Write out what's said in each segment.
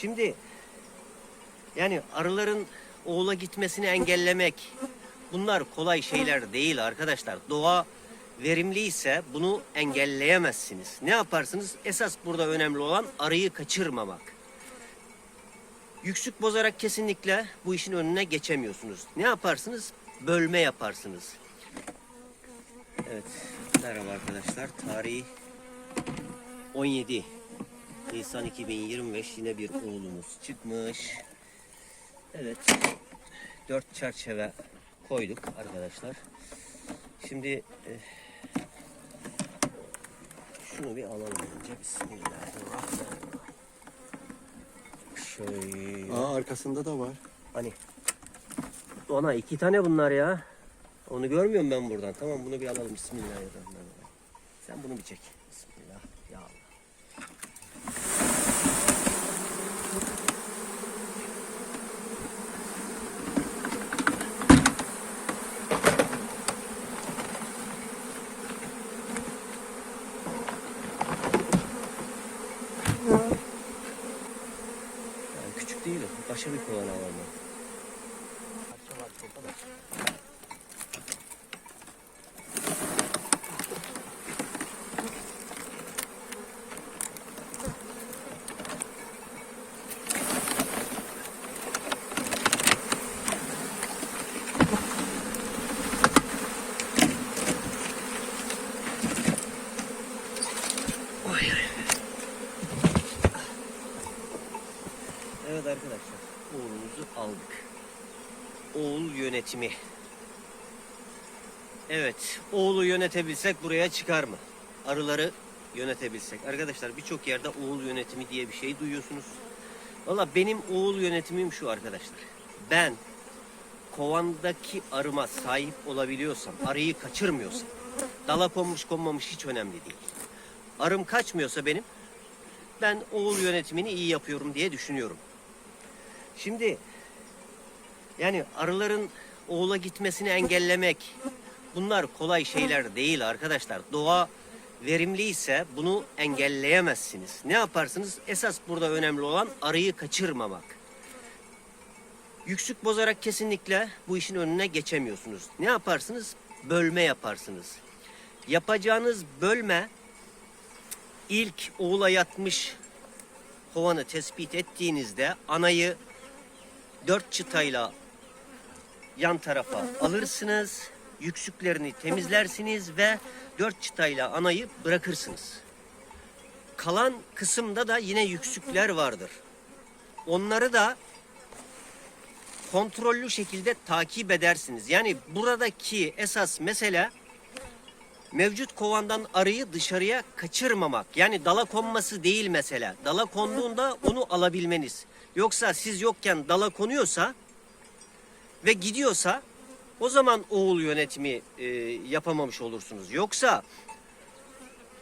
Şimdi yani arıların oğula gitmesini engellemek bunlar kolay şeyler değil arkadaşlar. Doğa verimliyse bunu engelleyemezsiniz. Ne yaparsınız? Esas burada önemli olan arıyı kaçırmamak. Yüksük bozarak kesinlikle bu işin önüne geçemiyorsunuz. Ne yaparsınız? Bölme yaparsınız. Evet. Merhaba arkadaşlar. Tarihi 17 Nisan 2025 yine bir oğlumuz çıkmış. Evet. Dört çerçeve koyduk arkadaşlar. Şimdi e, şunu bir alalım önce. Bismillahirrahmanirrahim. Şöyle. Aa arkasında da var. Hani ona iki tane bunlar ya. Onu görmüyorum ben buradan. Tamam bunu bir alalım. Bismillahirrahmanirrahim. Sen bunu bir çek. Bismillah. Ya Allah. Yani küçük değil o. Başka bir kovan Evet arkadaşlar, oğlumuzu aldık. Oğul yönetimi. Evet, oğlu yönetebilsek buraya çıkar mı? Arıları yönetebilsek. Arkadaşlar birçok yerde oğul yönetimi diye bir şey duyuyorsunuz. Valla benim oğul yönetimim şu arkadaşlar. Ben kovandaki arıma sahip olabiliyorsam, arıyı kaçırmıyorsam, dala konmuş konmamış hiç önemli değil. Arım kaçmıyorsa benim, ben oğul yönetimini iyi yapıyorum diye düşünüyorum. Şimdi yani arıların oğula gitmesini engellemek bunlar kolay şeyler değil arkadaşlar. Doğa verimliyse bunu engelleyemezsiniz. Ne yaparsınız? Esas burada önemli olan arıyı kaçırmamak. Yüksük bozarak kesinlikle bu işin önüne geçemiyorsunuz. Ne yaparsınız? Bölme yaparsınız. Yapacağınız bölme ilk oğula yatmış kovanı tespit ettiğinizde anayı dört çıtayla yan tarafa alırsınız. Yüksüklerini temizlersiniz ve dört çıtayla anayı bırakırsınız. Kalan kısımda da yine yüksükler vardır. Onları da kontrollü şekilde takip edersiniz. Yani buradaki esas mesele mevcut kovandan arıyı dışarıya kaçırmamak. Yani dala konması değil mesela. Dala konduğunda onu alabilmeniz. Yoksa siz yokken dala konuyorsa ve gidiyorsa o zaman oğul yönetimi e, yapamamış olursunuz. Yoksa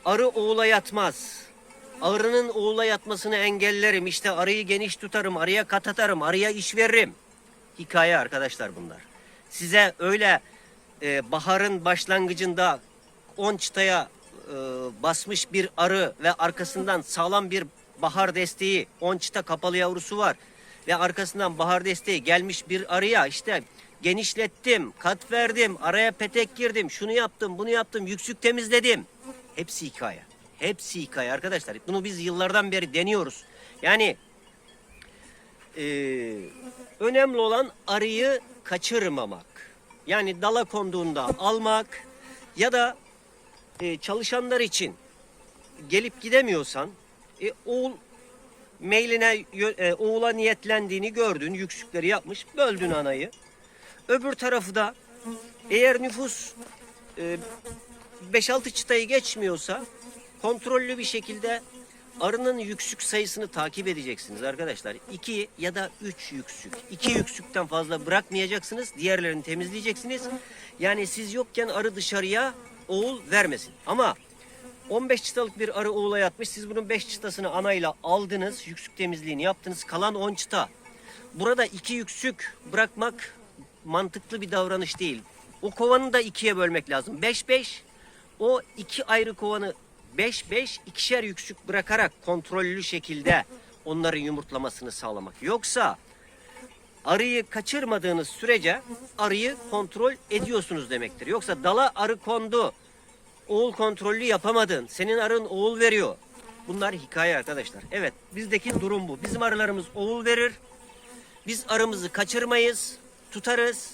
arı oğula yatmaz. Arının oğula yatmasını engellerim. İşte arıyı geniş tutarım, arıya kat atarım, arıya iş veririm. Hikaye arkadaşlar bunlar. Size öyle e, baharın başlangıcında 10 çıtaya e, basmış bir arı ve arkasından sağlam bir bahar desteği 10 çıta kapalı yavrusu var ve arkasından bahar desteği gelmiş bir arıya işte genişlettim, kat verdim, araya petek girdim, şunu yaptım, bunu yaptım, yüksük temizledim. Hepsi hikaye. Hepsi hikaye arkadaşlar. Bunu biz yıllardan beri deniyoruz. Yani e, önemli olan arıyı kaçırmamak. Yani dala konduğunda almak ya da e, çalışanlar için gelip gidemiyorsan e, oğul mailine yö- e, oğula niyetlendiğini gördün, yüksükleri yapmış, böldün anayı. Öbür tarafı da eğer nüfus e, 5-6 çıtayı geçmiyorsa kontrollü bir şekilde arının yüksük sayısını takip edeceksiniz arkadaşlar. 2 ya da 3 yüksük. 2 yüksükten fazla bırakmayacaksınız. Diğerlerini temizleyeceksiniz. Yani siz yokken arı dışarıya oğul vermesin. Ama 15 çıtalık bir arı oğula yatmış. Siz bunun 5 çıtasını anayla aldınız. Yüksük temizliğini yaptınız. Kalan 10 çıta. Burada 2 yüksük bırakmak mantıklı bir davranış değil. O kovanı da ikiye bölmek lazım. 5-5. O iki ayrı kovanı 5-5 ikişer yüksük bırakarak kontrollü şekilde onların yumurtlamasını sağlamak. Yoksa arıyı kaçırmadığınız sürece arıyı kontrol ediyorsunuz demektir. Yoksa dala arı kondu, oğul kontrolü yapamadın, senin arın oğul veriyor. Bunlar hikaye arkadaşlar. Evet bizdeki durum bu. Bizim arılarımız oğul verir. Biz arımızı kaçırmayız, tutarız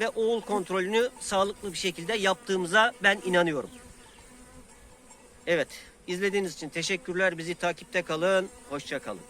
ve oğul kontrolünü sağlıklı bir şekilde yaptığımıza ben inanıyorum. Evet, izlediğiniz için teşekkürler. Bizi takipte kalın. Hoşça kalın.